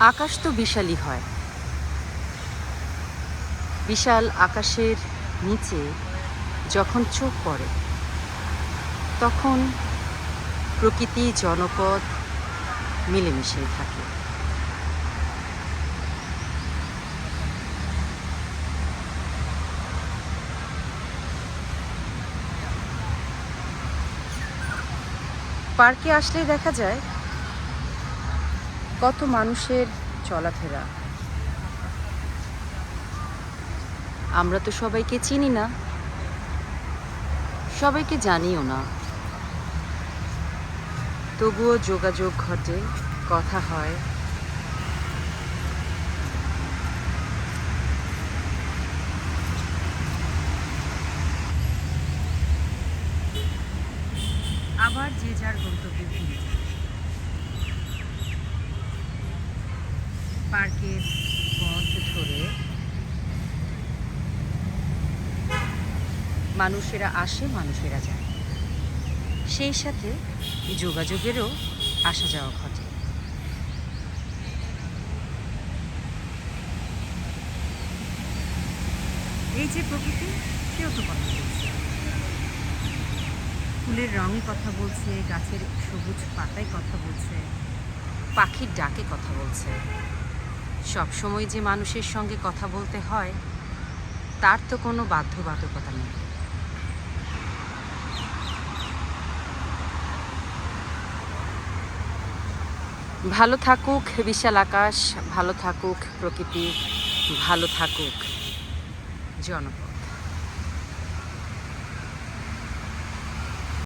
আকাশ তো বিশালই হয়। বিশাল আকাশের নিচে যখন চোখ পড়ে, তখন প্রকৃতি জনপদ মিলেমিশেই থাকে। পার্কে আসলেই দেখা যায় কত মানুষের চলাফেরা? আমরা তো সবাইকে চিনি না। সবাইকে জানিও না। তবুও যোগাযোগ ঘটে, কথা হয়। আবার যে যার গন্তব্যে ফিরে যায়। পার্কের পথ ধরে মানুষেরা আসে, মানুষেরা যায়। সেই সাথে যোগাযোগেরও আসা যাওয়া ঘটে। এই যে প্রকৃতি, সেও তো কথা বলছে। ফুলের রঙে কথা বলছে, গাছের সবুজ পাতায় কথা বলছে, পাখির ডাকে কথা বলছে। সব সময় যে মানুষের সঙ্গে কথা বলতে হয়, তার তো কোনো বাধ্যবাধকতা নেই। ভালো থাকুক বিশাল আকাশ, ভালো থাকুক প্রকৃতি, ভালো থাকুক জনপদ।